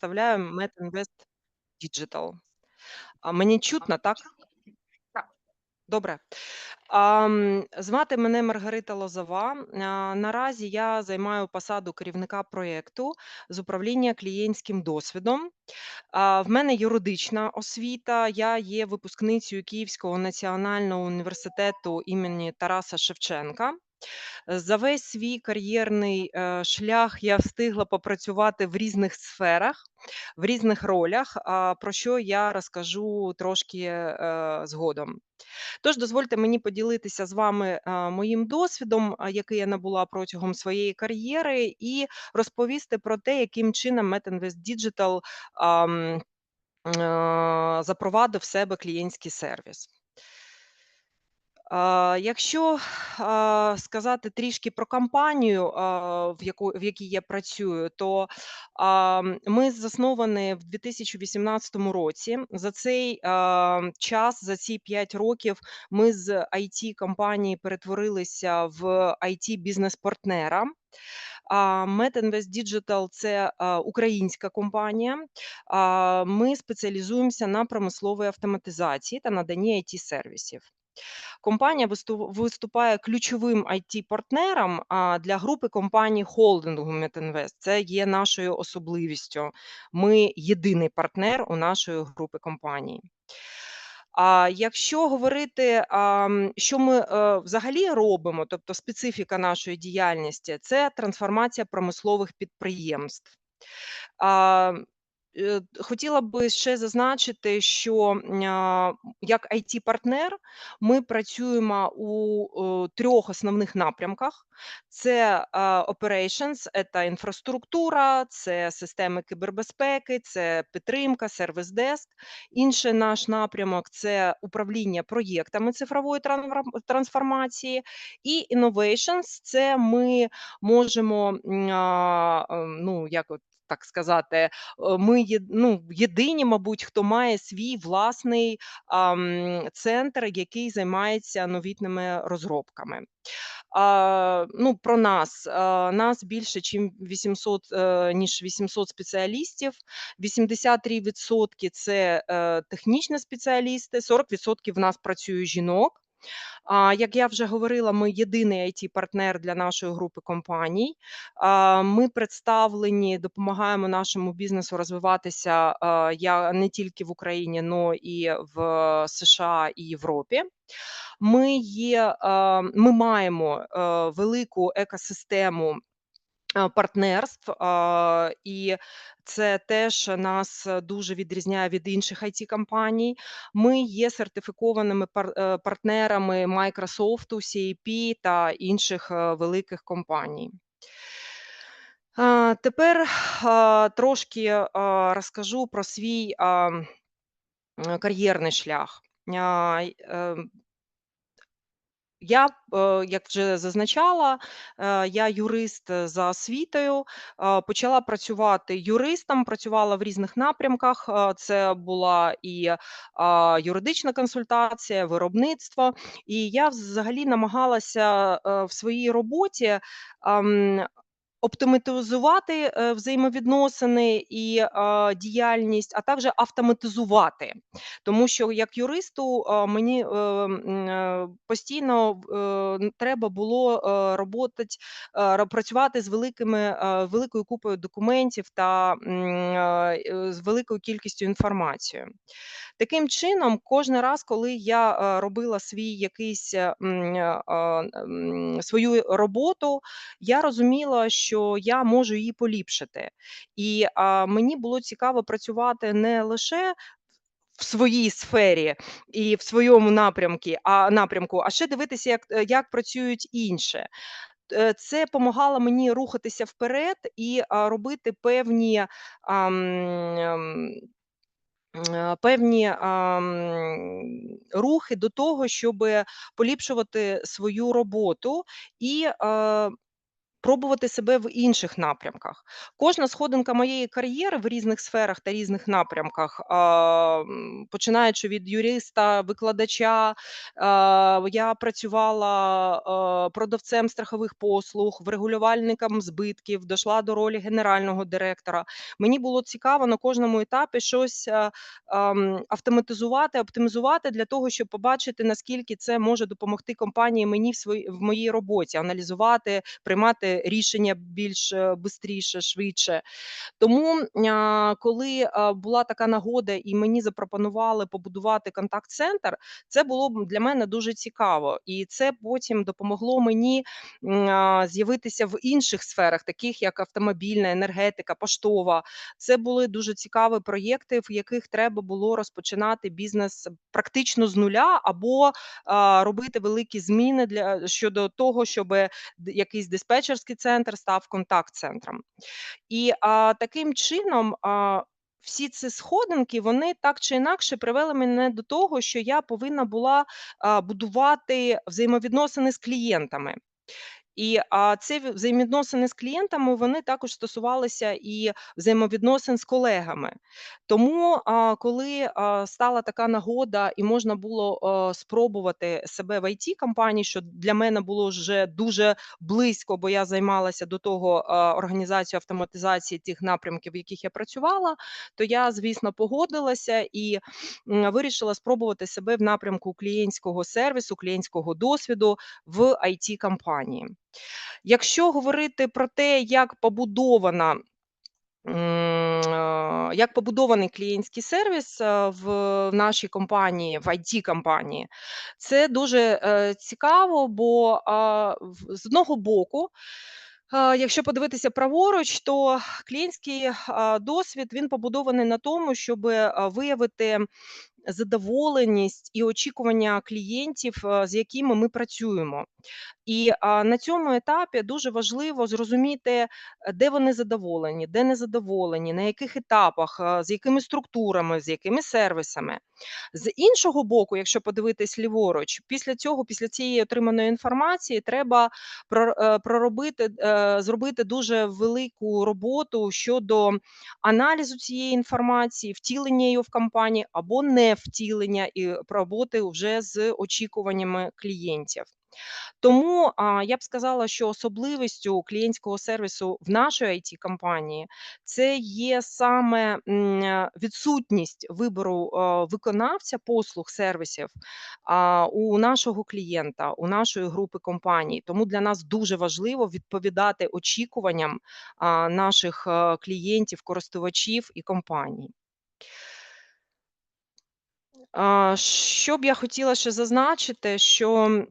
представляю Metinvest Digital. Мені чутно? Так. Добре. Звати мене Маргарита Лозова. Наразі я займаю посаду керівника проєкту з управління клієнтським досвідом. В мене юридична освіта. Я є випускницею Київського національного університету імені Тараса Шевченка. За весь свій кар'єрний, е, шлях я встигла попрацювати в різних сферах, в різних ролях, про що я розкажу трошки, е, згодом. Тож дозвольте мені поділитися з вами, моїм досвідом, який я набула протягом своєї кар'єри, і розповісти про те, яким чином Metinvest Digital, запровадив в себе клієнтський сервіс. Якщо, сказати трішки про компанію, в яку в якій я працюю, то, ми засновані в 2018 році. За цей, час, за ці 5 років ми з IT-компанії перетворилися в IT-бізнес-партнера. А, Metinvest Digital- це, українська компанія. Ми спеціалізуємося на промисловій автоматизації та наданні IT-сервісів. Компанія виступає ключовим IT-партнером, для групи компаній холдингу Metinvest. Це є нашою особливістю. Ми єдиний партнер у нашої групи компаній. А якщо говорити, що ми, е, взагалі робимо, тобто специфіка нашої діяльності- це трансформація промислових підприємств. Е, хотіла би ще зазначити, що, як IT-партнер ми працюємо у, о, 3 основних напрямках: це, operations, це інфраструктура, це системи кібербезпеки, це підтримка, сервіс-деск. Інший наш напрямок- це управління проєктами цифрової трансформації. І innovations- це ми можемо, ем, ну, як от так сказати, е, ми є ну, єдині, мабуть, хто має свій власний, ам, центр, який займається новітніми розробками. А, ну, про нас. А, нас більше чим 800, е, ніж 800 спеціалістів. 83% це, е, технічні спеціалісти, 40% в нас працює жінок. Як я вже говорила, ми єдиний IT-партнер для нашої групи компаній. Ми представлені, допомагаємо нашому бізнесу розвиватися, я не тільки в Україні, але і в США і Європі. Ми є, ми маємо, велику екосистему, партнерств, і це теж нас дуже відрізняє від інших IT-компаній. Ми є сертифікованими е, партнерами "Майкрософту", CAP та інших, е, великих компаній. Тепер, трошки, розкажу про свій, кар'єрний шлях. Ем я, е, як вже зазначала, е, я юрист за освітою, е, почала працювати юристом, працювала в різних напрямках. Е, це була і, юридична консультація, виробництво. І я взагалі намагалася, е, в своїй роботі, ам, оптиматизувати, е, взаємовідносини і, діяльність, а також автоматизувати. Тому що як юристу, мені, е, е, постійно треба було, е, працювати з великими, великою купою документів та, з великою кількістю інформації. Таким чином, кожний раз, коли я, е, робила свій якийсь, а, м, свою роботу, я розуміла, що я можу її поліпшити. І, мені було цікаво працювати не лише в своїй сфері і в своєму напрямки а, напрямку, а ще дивитися, як, е, як працюють інші. Е, це помагало мені рухатися вперед і, робити певні, ам, ем, е, певні, рухи до того, щоб поліпшувати свою роботу. І, е пробувати себе в інших напрямках. Кожна сходинка моєї кар'єри в різних сферах та різних напрямках, починаючи від юриста, викладача, я працювала, продавцем страхових послуг, врегулювальником збитків, дійшла до ролі генерального директора. Мені було цікаво на кожному етапі щось, автоматизувати, оптимізувати для того, щоб побачити, наскільки це може допомогти компанії мені в своїй в моїй роботі, аналізувати, приймати рішення більш, е, бистріше, швидше. Тому, коли, була така нагода і мені запропонували побудувати контакт-центр, це було для мене дуже цікаво. І це потім допомогло мені, з'явитися в інших сферах, таких як автомобільна, енергетика, поштова. Це були дуже цікаві проєкти, в яких треба було розпочинати бізнес практично з нуля або, робити великі зміни для щодо того, щоби д якийсь диспетчерський центр став контакт-центром. І, а, таким чином, а, всі ці сходинки, вони так чи інакше привели мене до того, що я повинна була, будувати взаємовідносини з клієнтами. І, а, в взаємовідносини з клієнтами, вони також стосувалися і взаємовідносин з колегами. Тому, а, коли, а, стала така нагода і можна було, а, спробувати себе в IT-компанії, що для мене було вже дуже близько, бо я займалася до того, а, організацією автоматизації тих напрямків, в яких я працювала, то я, звісно, погодилася і, м, вирішила спробувати себе в напрямку клієнтського сервісу, клієнтського досвіду в IT-компанії. Якщо говорити про те, як побудована як побудований клієнтський сервіс, в нашій компанії, в IT-компанії, це дуже, е, цікаво, бо, з одного боку, якщо подивитися праворуч, то клієнтський, досвід, він побудований на тому, щоби, а, виявити задоволеність і очікування клієнтів, з якими ми працюємо. І, а, на цьому етапі дуже важливо зрозуміти, е, де вони задоволені, де незадоволені, на яких етапах, з якими структурами, з якими сервісами. З іншого боку, якщо подивитись ліворуч, після цього, після цієї отриманої інформації треба е, проробити, е, зробити дуже велику роботу щодо аналізу цієї інформації, втілення її в компанії або не втілення, і роботи вже з очікуваннями клієнтів. Тому, а, я б сказала, що особливістю клієнтського сервісу в нашій IT-компанії це є саме, відсутність вибору, а, виконавця послуг сервісів, а, у нашого клієнта, у нашої групи компаній. Тому для нас дуже важливо відповідати очікуванням, а, наших, а, клієнтів, користувачів і компаній. Що б я хотіла ще зазначити, що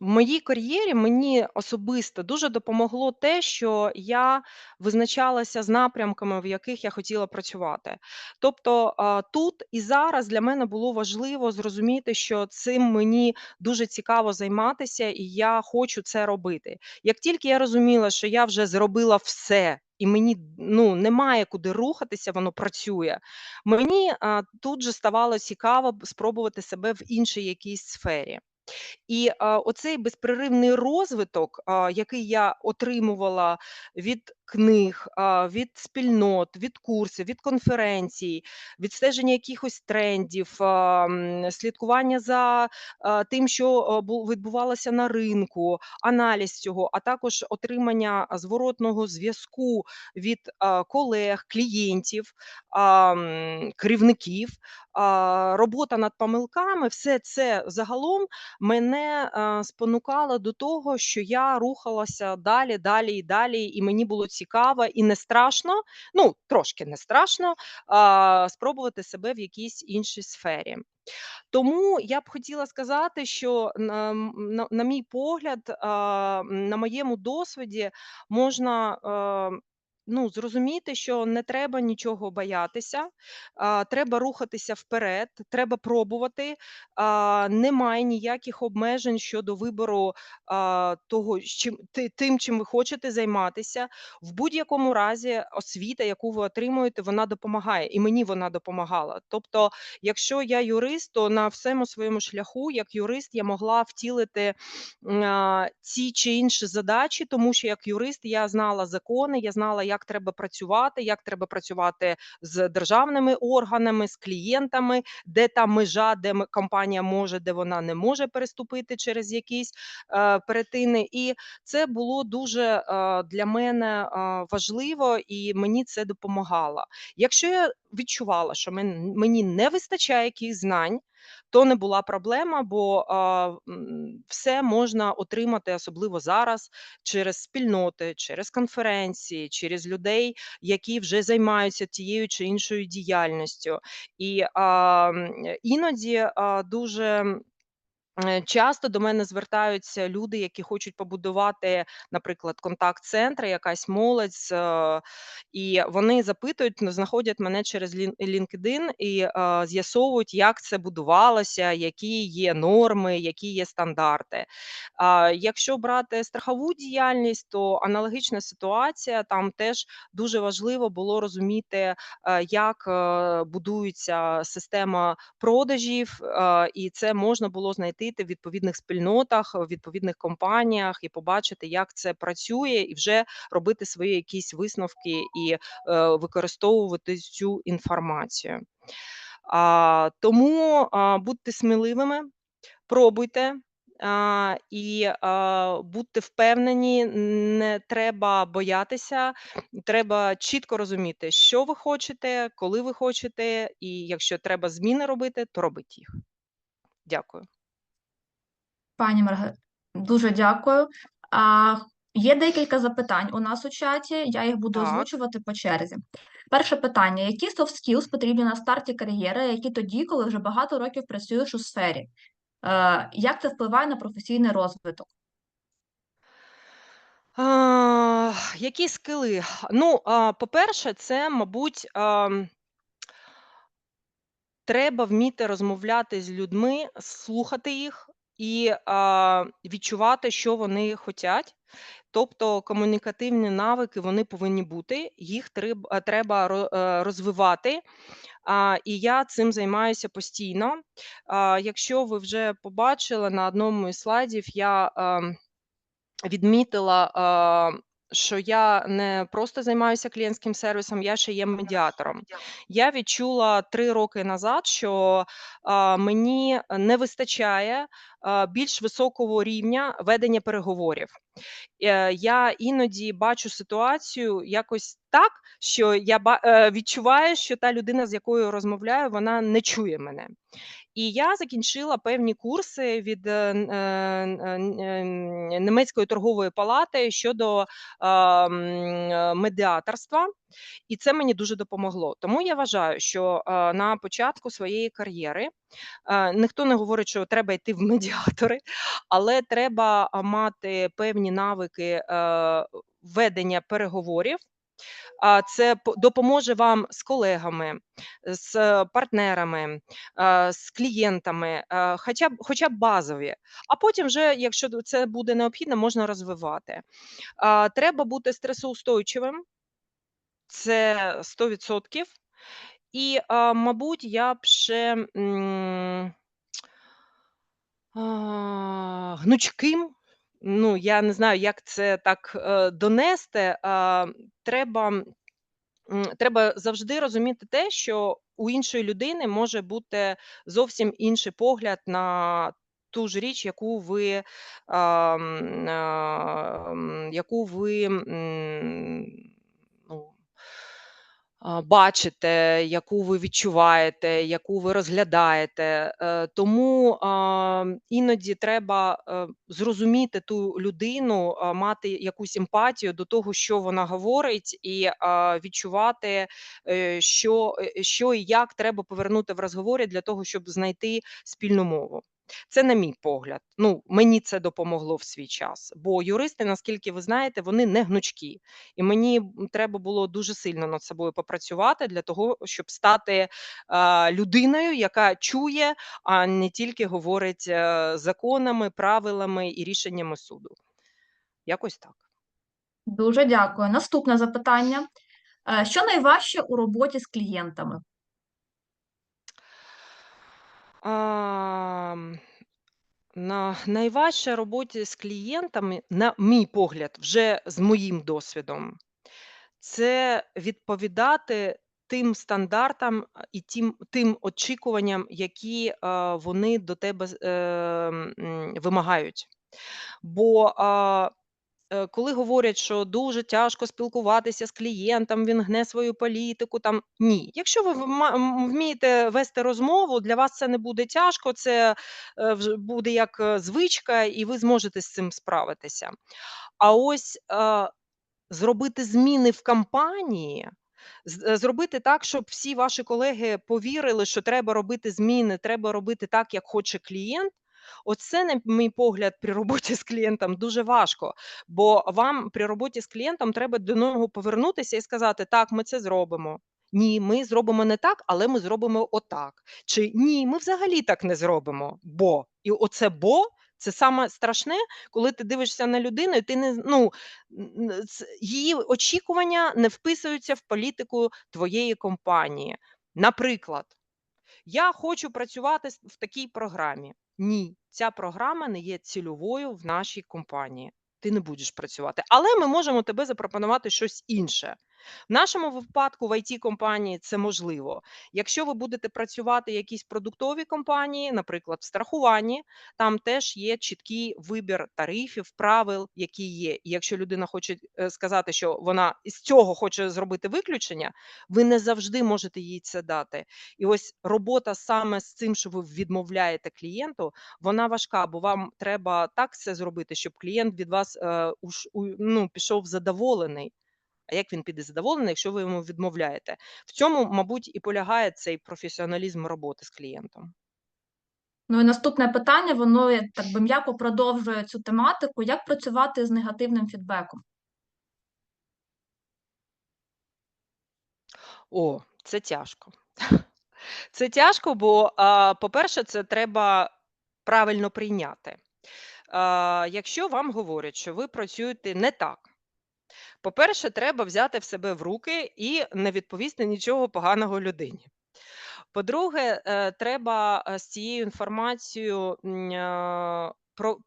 в моїй кар'єрі мені особисто дуже допомогло те, що я визначалася з напрямками, в яких я хотіла працювати. Тобто, тут і зараз для мене було важливо зрозуміти, що цим мені дуже цікаво займатися, і я хочу це робити. Як тільки я розуміла, що я вже зробила все і мені, ну, немає куди рухатися, воно працює, мені, а, тут же ставало цікаво спробувати себе в іншій якійсь сфері. І, оцей безперервний розвиток, який я отримувала від книг, від спільнот, від курсів, від конференцій, відстеження якихось трендів, слідкування за, тим, що, відбувалося на ринку, аналіз цього, а також отримання, зворотного зв'язку від, колег, клієнтів, керівників, робота над помилками- все це загалом мене, спонукало до того, що я рухалася далі, далі і далі, і мені було цікаво і не страшно, ну, трошки не страшно, а, спробувати себе в якійсь іншій сфері. Тому я б хотіла сказати, що на на на мій погляд, а, на моєму досвіді можна, а ну, зрозуміти, що не треба нічого боятися, а, треба рухатися вперед, треба пробувати. А, немає ніяких обмежень щодо вибору, а, того, чим ти тим, чим ви хочете займатися. В будь-якому разі освіта, яку ви отримуєте, вона допомагає, і мені вона допомагала. Тобто, якщо я юрист, то на всьому своєму шляху як юрист я могла втілити, а, ті чи інші задачі, тому що як юрист я знала закони, я знала, як треба працювати, як треба працювати з державними органами, з клієнтами, де та межа, де компанія може, де вона не може переступити через якісь, е, перетини. І це було дуже, е, для мене, е, важливо, і мені це допомагало. Якщо я відчувала, що мені не вистачає якихось знань, то не була проблема, бо, все можна отримати, особливо зараз, через спільноти, через конференції, через людей, які вже займаються тією чи іншою діяльністю. І, іноді, дуже часто до мене звертаються люди, які хочуть побудувати, наприклад, контакт-центри, якась молодь е, і вони запитують, ну, знаходять мене через LinkedIn і, е, з'ясовують, як це будувалося, які є норми, які є стандарти. Якщо брати страхову діяльність, то аналогічна ситуація. Там теж дуже важливо було розуміти, е, як, е, будується система продажів, е, і це можна було знайти в відповідних спільнотах, в відповідних компаніях і побачити, як це працює, і вже робити свої якісь висновки і, е, використовувати цю інформацію. А, тому, а, будьте сміливими, пробуйте, а, і, а, будьте впевнені, не треба боятися, треба чітко розуміти, що ви хочете, коли ви хочете, і якщо треба зміни робити, то робіть їх. Дякую. Пані Марга, дуже дякую. А, є декілька запитань у нас у чаті, я їх буду Так. озвучувати по черзі. Перше питання: які soft skills потрібні на старті кар'єри, які тоді, коли вже багато років працюєш у сфері? Е, як це впливає на професійний розвиток? А, які скили? Ну, а, по-перше, це, мабуть, ам треба вміти розмовляти з людьми, слухати їх і, а, відчувати, що вони хочуть. Тобто комунікативні навики, вони повинні бути, їх триб треба е, розвивати. І я цим займаюся постійно. Якщо ви вже побачили на одному із слайдів, я, ем, відмітила, а, що я не просто займаюся клієнтським сервісом, я ще є медіатором. Я відчула 3 роки назад, що, а, мені не вистачає, а, більш високого рівня ведення переговорів. Е, я іноді бачу ситуацію якось так, що я е, відчуваю, що та людина, з якою розмовляю, вона не чує мене. І я закінчила певні курси від, е, н е, е, торгової палати щодо, медіаторства, і це мені дуже допомогло. Тому я вважаю, що, на початку своєї кар'єри, ніхто не говорить, що треба йти в медіатори, але треба, мати певні навики, ведення переговорів. Це допоможе вам з колегами, з партнерами, з клієнтами, хоча б хоча б базові. А потім вже, якщо це буде необхідно, можна розвивати. Треба бути стресоустойчивим. Це 100 %. І, мабуть, я б ще, гнучким. Ну, я не знаю, як це так, е, донести. А, треба, треба завжди розуміти те, що у іншої людини може бути зовсім інший погляд на ту ж річ, яку ви, е, е, яку ви, а, бачите, яку ви відчуваєте, яку ви розглядаєте. Е, тому, іноді треба, е, зрозуміти ту людину, мати якусь емпатію до того, що вона говорить, і, відчувати, е, що, що і як треба повернути в розговорі для того, щоб знайти спільну мову. Це на мій погляд. Ну, мені це допомогло в свій час, бо юристи, наскільки ви знаєте, вони не гнучкі. І мені, треба було дуже сильно над собою попрацювати для того, щоб стати, а, людиною, яка чує, а не тільки говорить, е, законами, правилами і рішеннями суду. Якось так. Дуже дякую. Наступне запитання. Е, що найважче у роботі з клієнтами? На найважче роботі з клієнтами, на мій погляд, вже з моїм досвідом, це відповідати тим стандартам, і тим тим очікуванням, які, вони до тебе ем, вимагають. Бо, а, е, коли говорять, що дуже тяжко спілкуватися з клієнтом, він гне свою політику там. Ні, якщо ви вмієте вести розмову, для вас це не буде тяжко, це, е, буде як, е, звичка, і ви зможете з цим справитися. А ось, зробити зміни в компанії, е, зробити так, щоб всі ваші колеги повірили, що треба робити зміни, треба робити так, як хоче клієнт. Оце, на мій погляд, при роботі з клієнтом дуже важко, бо вам при роботі з клієнтом треба до нього повернутися і сказати: "Так, ми це зробимо. Ні, ми зробимо не так, але ми зробимо отак." Чи "Ні, ми взагалі так не зробимо, бо". І оце "бо" це саме страшне, коли ти дивишся на людину, і ти не ну, її очікування не вписуються в політику твоєї компанії. Наприклад, я хочу працювати в такій програмі. Ні, ця програма не є цільовою в нашій компанії. Ти не будеш працювати, але ми можемо тебе запропонувати щось інше. В нашому випадку в IT-компанії це можливо. Якщо ви будете працювати в якійсь продуктовій компанії, наприклад, в страхуванні, там теж є чіткий вибір тарифів, правил, які є. І якщо людина хоче, е, сказати, що вона із цього хоче зробити виключення, ви не завжди можете їй це дати. І ось робота саме з цим, що ви відмовляєте клієнту, вона важка, бо вам треба так все зробити, щоб клієнт від вас, е, ну, пішов задоволений. А як він піде задоволений, якщо ви йому відмовляєте? В цьому, мабуть, і полягає цей професіоналізм роботи з клієнтом. Ну і наступне питання, воно, так би м'яко продовжує цю тематику. Як працювати з негативним фідбеком? О, це тяжко. Це тяжко, бо, по-перше, це треба правильно прийняти. Якщо вам говорять, що ви працюєте не так, по-перше, треба взяти в себе в руки і не відповісти нічого поганого людині. По-друге, е, треба, е, з цією інформацією, м,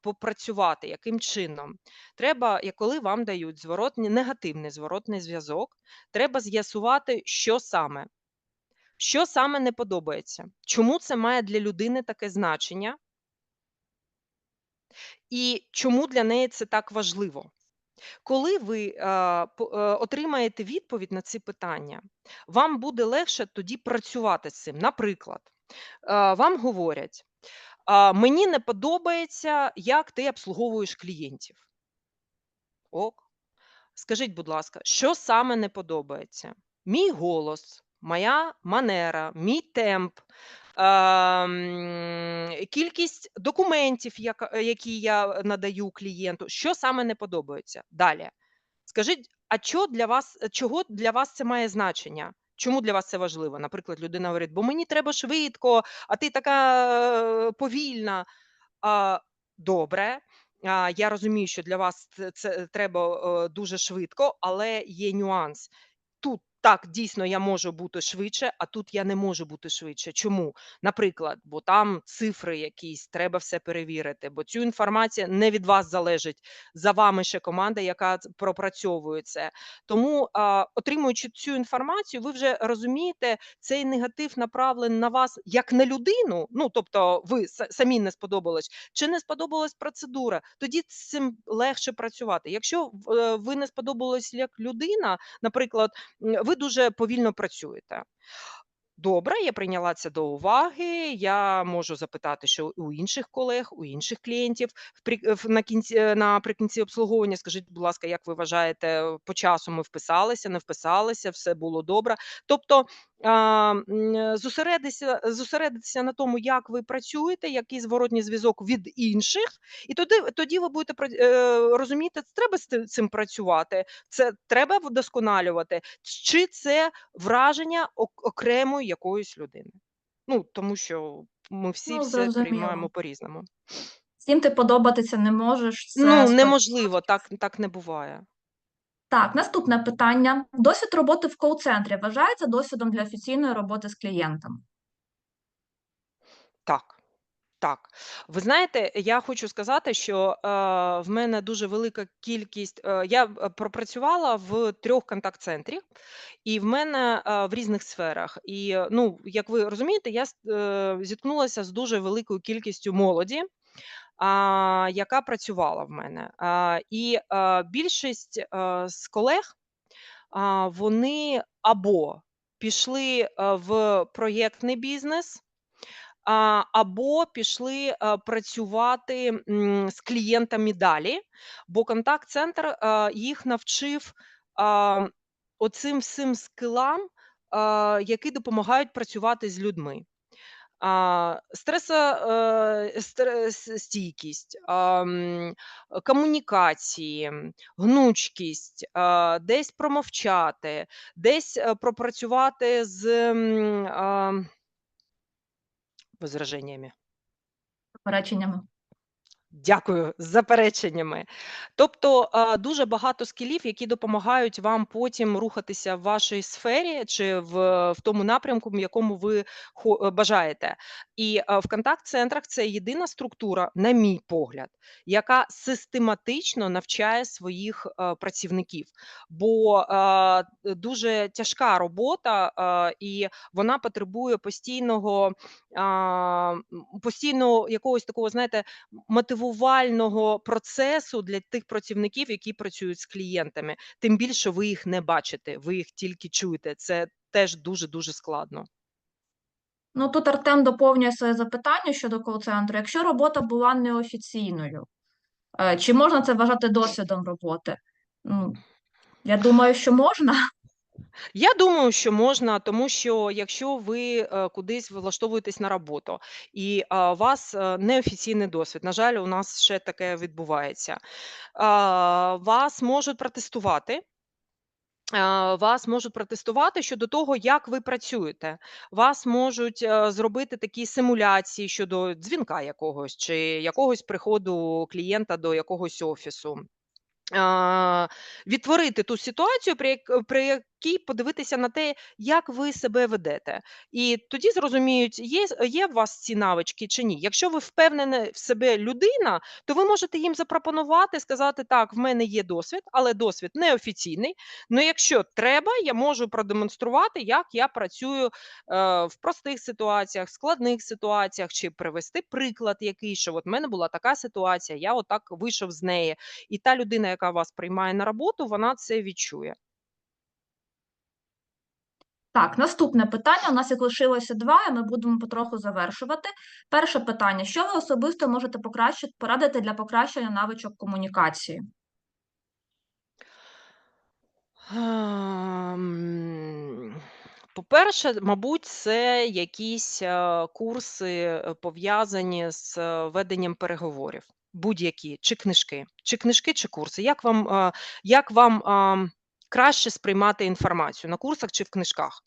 попрацювати. Яким чином? Треба, коли вам дають зворотній негативний зворотний зв'язок, треба з'ясувати, що саме. Що саме не подобається? Чому це має для людини таке значення? І чому для неї це так важливо? Коли ви, е, отримаєте відповідь на ці питання, вам буде легше тоді працювати з цим. Наприклад, вам говорять: "А, мені не подобається, як ти обслуговуєш клієнтів". Ок. Скажіть, будь ласка, що саме не подобається? Мій голос, моя манера, мій темп, кількість документів, які я надаю клієнту. Що саме не подобається? Далі. Скажіть, а чо для вас чого для вас це має значення? Чому для вас це важливо? Наприклад, людина говорить: "Бо мені треба швидко, а ти така, е, повільна". Добре, я розумію, що для вас це треба, е, дуже швидко, але є нюанс. Тут так, дійсно, я можу бути швидше, а тут я не можу бути швидше. Чому? Наприклад, бо там цифри якісь, треба все перевірити, бо цю інформація не від вас залежить, за вами ще команда, яка пропрацьовує це. Тому, а, отримуючи цю інформацію, ви вже розумієте, цей негатив направлений на вас як на людину, ну, тобто ви самі не сподобалось, чи не сподобалась процедура, тоді цим легше працювати. Якщо е, ви не сподобались як людина, наприклад, м, ви дуже повільно працюєте. Добре, я прийняла це до уваги. Я можу запитати, що у інших колег, у інших клієнтів впрі на кінці е, наприкінці обслуговування. Скажіть, будь ласка, як ви вважаєте, по часу ми вписалися, не вписалися, все було добре? Тобто, зосередитися зосередитися на тому, як ви працюєте, який зворотній зв'язок від інших, і тоді тоді ви будете е, розуміти, треба з цим працювати, це треба вдосконалювати, чи це враження окремої якоїсь людини. Ну, тому що ми всі Ну, все приймаємо по-різному. Всім ти подобатися не можеш, це Ну, неможливо, так так не буває. Так, наступне питання. Досвід роботи в кол-центрі вважається досвідом для офіційної роботи з клієнтом? Так, так. Ви знаєте, я хочу сказати, що, е, в мене дуже велика кількість е, я, е, пропрацювала в 3 контакт-центрах, і в мене, е, в різних сферах. І, ну, як ви розумієте, я е, зіткнулася з дуже великою кількістю молоді, яка працювала в мене. І, більшість, з колег, вони або пішли, в проєктний бізнес, або пішли, працювати, з клієнтами далі, бо контакт-центр, їх навчив, оцим всім скілам, а, які допомагають працювати з людьми. А, стресо е, стрес стійкість, ам, комунікації, гнучкість, а, десь промовчати, десь, е, пропрацювати з, м, а возражениями. Запереченнями. Дякую, з запереченнями. Тобто, дуже багато скілів, які допомагають вам потім рухатися в вашій сфері чи в в тому напрямку, в якому ви е, бажаєте. І, в контакт-центрах це єдина структура, на мій погляд, яка систематично навчає своїх, е, працівників. Бо, дуже тяжка робота, і вона потребує постійного, а, постійного якогось такого, знаєте, мотивувального процесу для тих працівників, які працюють з клієнтами. Тим більше ви їх не бачите, ви їх тільки чуєте. Це теж дуже-дуже складно. Ну, тут Артем доповнює своє запитання щодо кол-центру. Якщо робота була неофіційною, е, чи можна це вважати досвідом роботи? Ну, я думаю, що можна. Я думаю, що можна, тому що якщо ви, е, кудись влаштовуєтесь на роботу і, у вас, е, неофіційний досвід, на жаль, у нас ще таке відбувається, вас можуть протестувати. Вас можуть протестувати щодо того, як ви працюєте. Вас можуть, е, зробити такі симуляції щодо дзвінка якогось чи якогось приходу клієнта до якогось офісу. Відтворити ту ситуацію, при як при якій подивитися на те, як ви себе ведете. І тоді зрозуміють, є є у вас ці навички чи ні. Якщо ви впевнена в себе людина, то ви можете їм запропонувати, сказати: "Так, в мене є досвід, але досвід неофіційний. Но якщо треба, я можу продемонструвати, як я працюю, е, в простих ситуаціях, складних ситуаціях, чи привести приклад який, що от в мене була така ситуація, я отак вийшов з неї". І та людина, яка вас приймає на роботу, вона це відчує. Так, наступне питання. У нас їх лишилося 2, і ми будемо потроху завершувати. Перше питання: що ви особисто можете покращити порадити для покращення навичок комунікації? Ем, по-перше, мабуть, це якісь, е, курси, е, пов'язані з е, веденням переговорів, будь-які, чи книжки, чи книжки, чи курси. Як вам, як вам, ам, краще сприймати інформацію на курсах чи в книжках?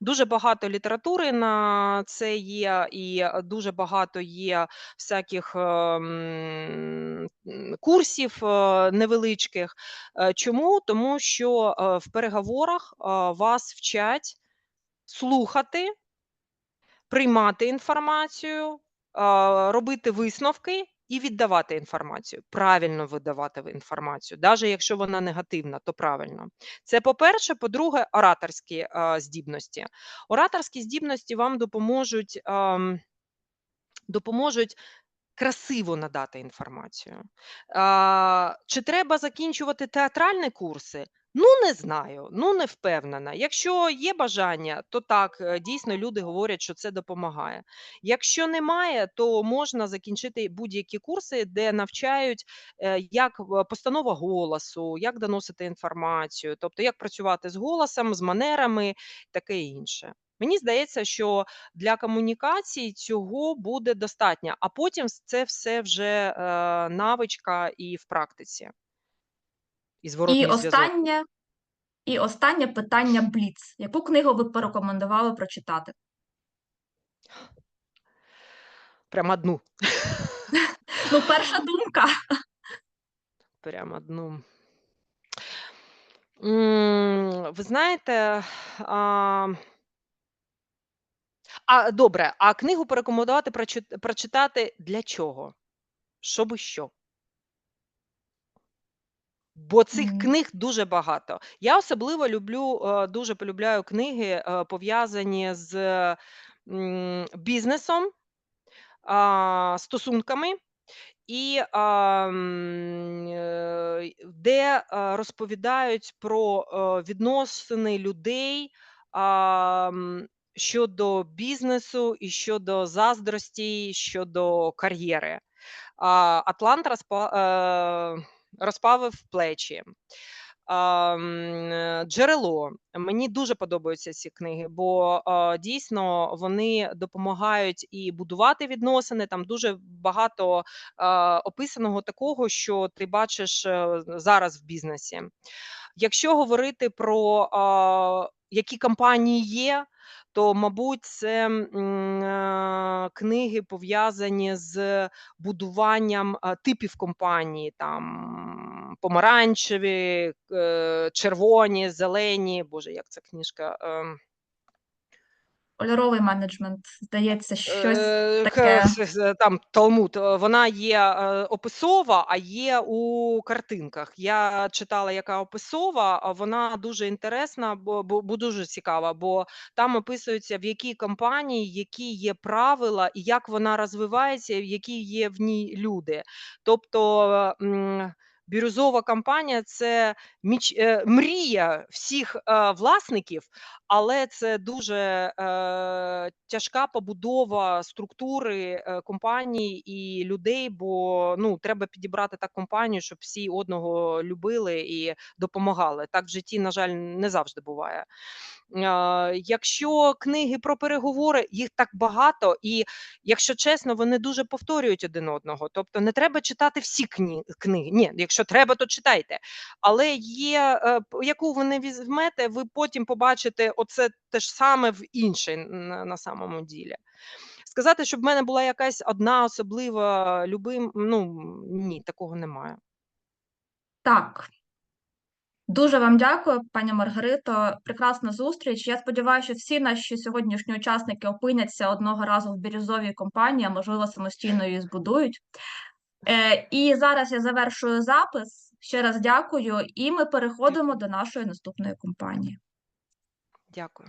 Дуже багато літератури на це є, і, е, дуже багато є всяких, ем, курсів, е, невеличких. Е, чому? Тому що, е, в переговорах, вас вчать слухати приймати інформацію, робити висновки і віддавати інформацію. Правильно видавати інформацію, навіть якщо вона негативна, то правильно. Це по-перше. По-друге, ораторські, а, здібності. Ораторські здібності вам допоможуть, ам, допоможуть красиво надати інформацію. А, чи треба закінчувати театральні курси? Ну, не знаю, ну не впевнена. Якщо є бажання, то так, е, дійсно люди говорять, що це допомагає. Якщо немає, то можна закінчити будь-які курси, де навчають, е, як постанова голосу, як доносити інформацію, тобто як працювати з голосом, з манерами, таке інше. Мені здається, що для комунікації цього буде достатньо, а потім це все вже е, навичка і в практиці. І І останнє, і останнє питання Бліц. Яку книгу ви порекомендували прочитати? Прям одну. Ну, перша думка. Прям одну. Ви знаєте, а, а добре, а книгу порекомендувати прочит- прочитати для чого? Щоби що? Бо цих Мгм. книг дуже багато. Я особливо люблю, е, дуже полюбляю книги, е, пов'язані з бізнесом, стосунками і е, де розповідають про відносини людей щодо бізнесу і щодо заздрості, щодо кар'єри. Атлант е, плечі. А, м, е, Джерело. Мені дуже подобаються ці книги, бо дійсно вони допомагають і будувати відносини. Там дуже багато описаного такого, що ти бачиш е, зараз в бізнесі. Якщо говорити про які компанії є, то, мабуть, це е, книги пов'язані з будуванням типів компанії, там помаранчеві, е, червоні, зелені. Боже, як ця книжка? Кольоровий менеджмент, здається, щось Е, таке. с- с- Там Талмуд, е, вона є е, описова, а є у картинках. Я читала, яка описова, вона дуже інтересна, бо, бо, дуже цікава, бо там описується, в якій компанії які є правила і як вона розвивається, які є в ній люди. Тобто бірюзова компанія це міч, е, мрія всіх е, власників, але це дуже е, тяжка побудова структури е, компаній і людей, бо ну треба підібрати так компанію, щоб всі одного любили і допомагали. Так в житті, на жаль, не завжди буває. Якщо книги про переговори, їх так багато, і якщо чесно, вони дуже повторюють один одного. Тобто не треба читати всі книги. Ні, якщо треба, то читайте. Але є, е, яку ви не візьмете, ви потім побачите оце те ж саме в іншій на самому ділі. Сказати, щоб в мене була якась одна особлива любим, ну ні, такого немає. Так. Дуже вам дякую, пані Маргарито. Прекрасна зустріч. Я сподіваюся, що всі наші сьогоднішні учасники опиняться одного разу в бірюзовій компанії, а можливо, самостійно її збудують. Е, і зараз я завершую запис. Ще раз дякую, і ми переходимо до нашої наступної компанії. Дякую.